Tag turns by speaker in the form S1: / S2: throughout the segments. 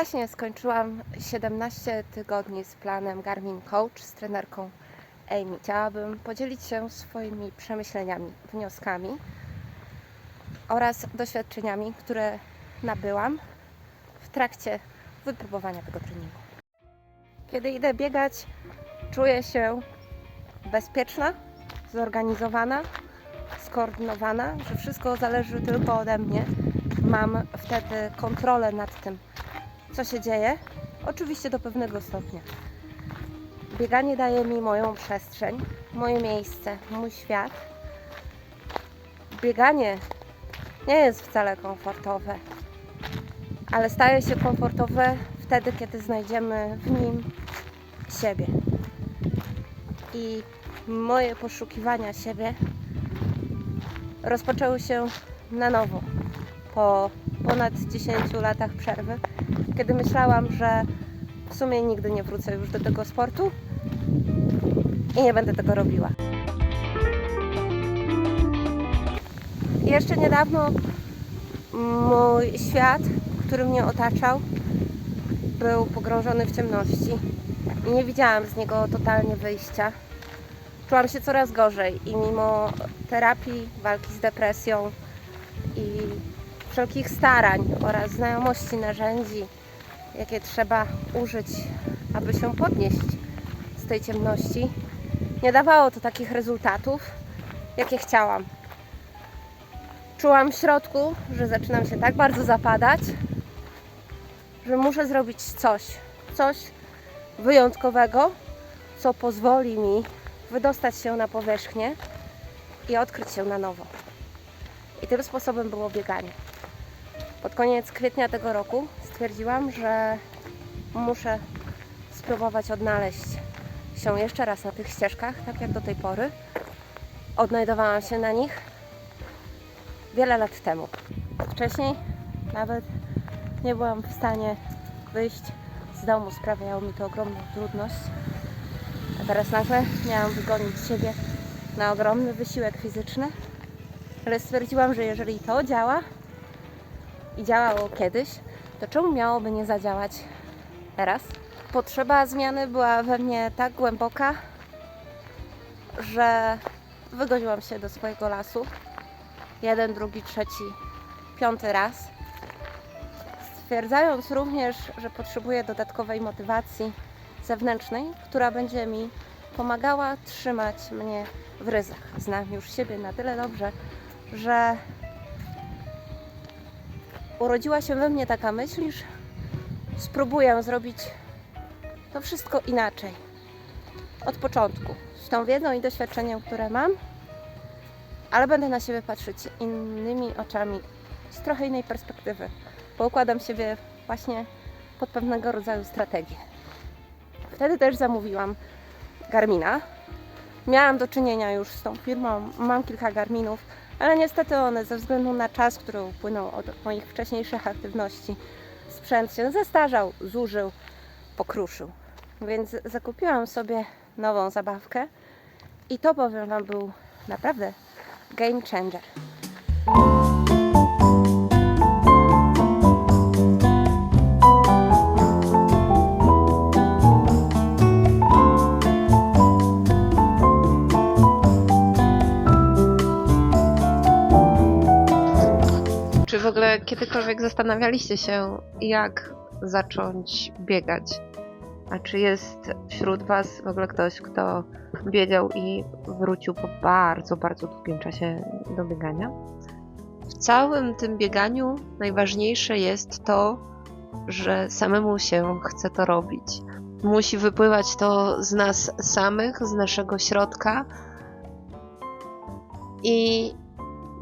S1: Właśnie skończyłam 17 tygodni z planem Garmin Coach z trenerką Amy. Chciałabym podzielić się swoimi przemyśleniami, wnioskami oraz doświadczeniami, które nabyłam w trakcie wypróbowania tego treningu. Kiedy idę biegać, czuję się bezpieczna, zorganizowana, skoordynowana, że wszystko zależy tylko ode mnie. Mam wtedy kontrolę nad tym, co się dzieje, oczywiście do pewnego stopnia. Bieganie daje mi moją przestrzeń, moje miejsce, mój świat. Bieganie nie jest wcale komfortowe, ale staje się komfortowe wtedy, kiedy znajdziemy w nim siebie. I moje poszukiwania siebie rozpoczęły się na nowo po ponad 10 latach przerwy, kiedy myślałam, że w sumie nigdy nie wrócę już do tego sportu i nie będę tego robiła. Jeszcze niedawno mój świat, który mnie otaczał, był pogrążony w ciemności i nie widziałam z niego totalnie wyjścia. Czułam się coraz gorzej i mimo terapii, walki z depresją i wszelkich starań oraz znajomości narzędzi, jakie trzeba użyć, aby się podnieść z tej ciemności, nie dawało to takich rezultatów, jakie chciałam. Czułam w środku, że zaczynam się tak bardzo zapadać, że muszę zrobić coś, coś wyjątkowego, co pozwoli mi wydostać się na powierzchnię i odkryć się na nowo. I tym sposobem było bieganie. Pod koniec kwietnia tego roku stwierdziłam, że muszę spróbować odnaleźć się jeszcze raz na tych ścieżkach, tak jak do tej pory. Odnajdowałam się na nich wiele lat temu. Wcześniej nawet nie byłam w stanie wyjść z domu, sprawiało mi to ogromną trudność. A teraz nagle miałam wygonić siebie na ogromny wysiłek fizyczny, ale stwierdziłam, że jeżeli to działa i działało kiedyś, to czemu miałoby nie zadziałać teraz? Potrzeba zmiany była we mnie tak głęboka, że wygoniłam się do swojego lasu. Jeden, drugi, trzeci, piąty raz. Stwierdzając również, że potrzebuję dodatkowej motywacji zewnętrznej, która będzie mi pomagała trzymać mnie w ryzach. Znam już siebie na tyle dobrze, że urodziła się we mnie taka myśl, iż spróbuję zrobić to wszystko inaczej. Od początku. Z tą wiedzą i doświadczeniem, które mam, ale będę na siebie patrzeć innymi oczami, z trochę innej perspektywy, bo układam siebie właśnie pod pewnego rodzaju strategię. Wtedy też zamówiłam Garmina. Miałam do czynienia już z tą firmą, mam kilka Garminów, ale niestety one ze względu na czas, który upłynął od moich wcześniejszych aktywności, sprzęt się zestarzał, zużył, pokruszył. Więc zakupiłam sobie nową zabawkę i to powiem Wam był naprawdę game changer.
S2: W ogóle kiedykolwiek zastanawialiście się, jak zacząć biegać? A czy jest wśród Was w ogóle ktoś, kto biegał i wrócił po bardzo, bardzo długim czasie do biegania? W całym tym bieganiu najważniejsze jest to, że samemu się chce to robić. Musi wypływać to z nas samych, z naszego środka i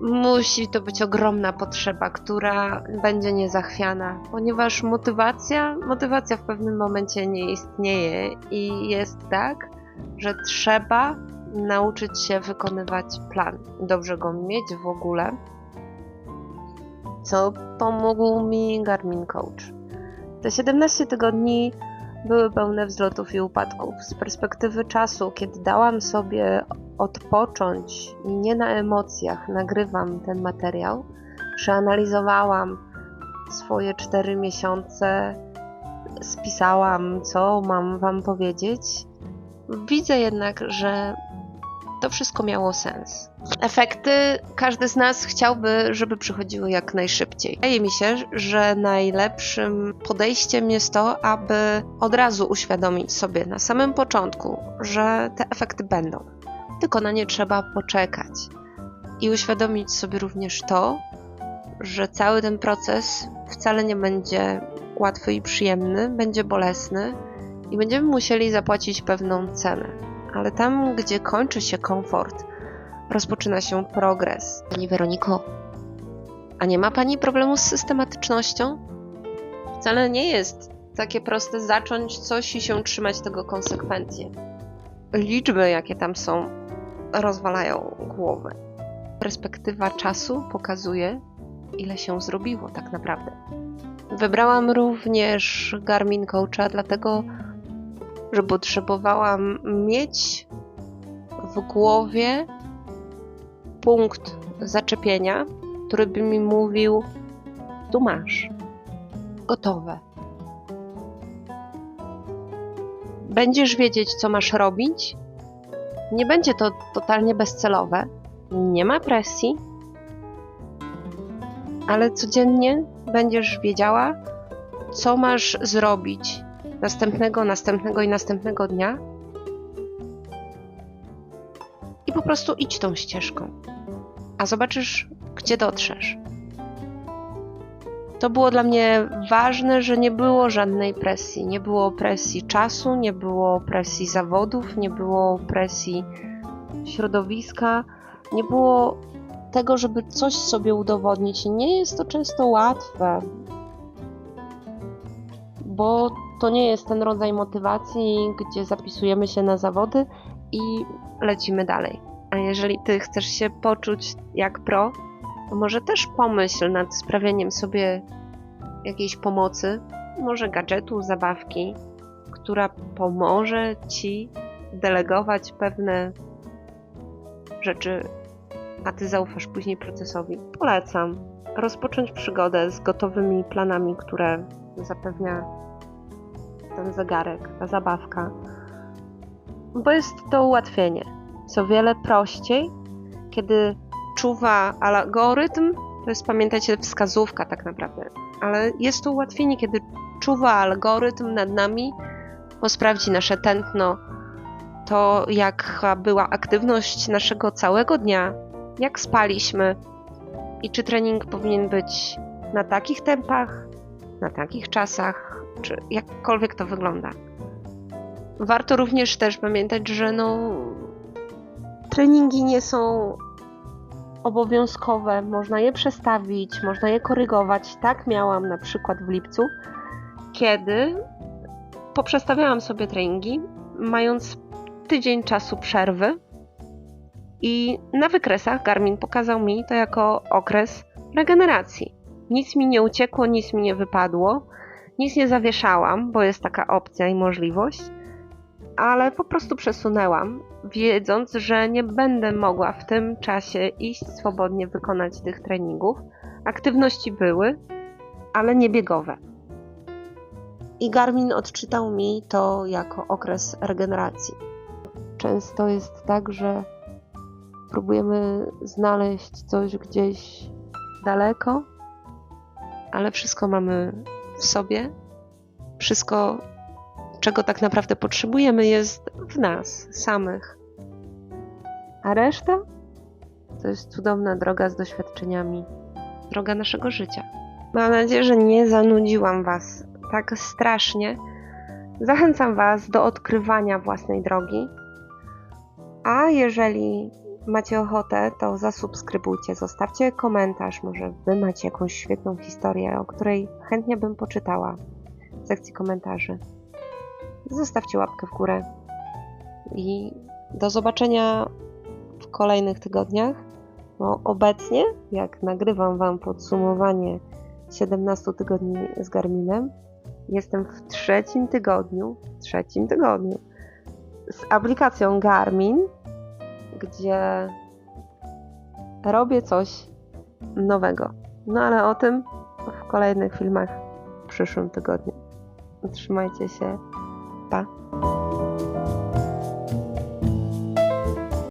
S2: musi to być ogromna potrzeba, która będzie niezachwiana, ponieważ motywacja, motywacja w pewnym momencie nie istnieje i jest tak, że trzeba nauczyć się wykonywać plan, dobrze go mieć w ogóle, co pomógł mi Garmin Coach. Te 17 tygodni były pełne wzlotów i upadków. Z perspektywy czasu, kiedy dałam sobie odpocząć i nie na emocjach nagrywam ten materiał, przeanalizowałam swoje 4 miesiące spisałam, co mam Wam powiedzieć, widzę jednak, że to wszystko miało sens. Efekty każdy z nas chciałby, żeby przychodziły jak najszybciej. Wydaje mi się, że najlepszym podejściem jest to, aby od razu uświadomić sobie na samym początku, że te efekty będą. Tylko na nie trzeba poczekać. I uświadomić sobie również to, że cały ten proces wcale nie będzie łatwy i przyjemny, będzie bolesny i będziemy musieli zapłacić pewną cenę. Ale tam, gdzie kończy się komfort, rozpoczyna się progres. Pani Weroniko, a nie ma Pani problemu z systematycznością? Wcale nie jest takie proste zacząć coś i się trzymać tego konsekwentnie. Liczby, jakie tam są, rozwalają głowę. Perspektywa czasu pokazuje, ile się zrobiło tak naprawdę. Wybrałam również Garmin Coacha, dlatego że potrzebowałam mieć w głowie punkt zaczepienia, który by mi mówił: Tu masz, gotowe. Będziesz wiedzieć, co masz robić. Nie będzie to totalnie bezcelowe, nie ma presji, ale codziennie będziesz wiedziała, co masz zrobić następnego, następnego i następnego dnia. I po prostu idź tą ścieżką, a zobaczysz, gdzie dotrzesz. To było dla mnie ważne, że nie było żadnej presji. Nie było presji czasu, nie było presji zawodów, nie było presji środowiska, nie było tego, żeby coś sobie udowodnić. Nie jest to często łatwe, bo to nie jest ten rodzaj motywacji, gdzie zapisujemy się na zawody i lecimy dalej. A jeżeli ty chcesz się poczuć jak pro, to może też pomyśl nad sprawieniem sobie jakiejś pomocy, może gadżetu, zabawki, która pomoże ci delegować pewne rzeczy, a ty zaufasz później procesowi. Polecam rozpocząć przygodę z gotowymi planami, które zapewnia ten zegarek, ta zabawka, bo jest to ułatwienie. Jest o wiele prościej, kiedy czuwa algorytm, to jest pamiętajcie wskazówka tak naprawdę, ale jest to ułatwienie, kiedy czuwa algorytm nad nami, bo sprawdzi nasze tętno, to jaka była aktywność naszego całego dnia, jak spaliśmy i czy trening powinien być na takich tempach, na takich czasach, czy jakkolwiek to wygląda. Warto również też pamiętać, że no, treningi nie są obowiązkowe, można je przestawić, można je korygować. Tak miałam na przykład w lipcu, kiedy poprzestawiałam sobie treningi, mając tydzień czasu przerwy i na wykresach Garmin pokazał mi to jako okres regeneracji. Nic mi nie uciekło, nic mi nie wypadło, nic nie zawieszałam, bo jest taka opcja i możliwość, ale po prostu przesunęłam, wiedząc, że nie będę mogła w tym czasie iść swobodnie wykonać tych treningów. Aktywności były, ale nie biegowe. I Garmin odczytał mi to jako okres regeneracji. Często jest tak, że próbujemy znaleźć coś gdzieś daleko, ale wszystko mamy w sobie. Wszystko, czego tak naprawdę potrzebujemy, jest w nas samych. A reszta to jest cudowna droga z doświadczeniami, droga naszego życia. Mam nadzieję, że nie zanudziłam Was tak strasznie. Zachęcam Was do odkrywania własnej drogi. A jeżeli macie ochotę, to zasubskrybujcie, zostawcie komentarz. Może Wy macie jakąś świetną historię, o której chętnie bym poczytała w sekcji komentarzy. Zostawcie łapkę w górę i do zobaczenia w kolejnych tygodniach. No, obecnie, jak nagrywam Wam podsumowanie 17 tygodni z Garminem, jestem w trzecim tygodniu, trzecim tygodniu z aplikacją Garmin, gdzie robię coś nowego. No ale o tym w kolejnych filmach w przyszłym tygodniu. Trzymajcie się. 吧。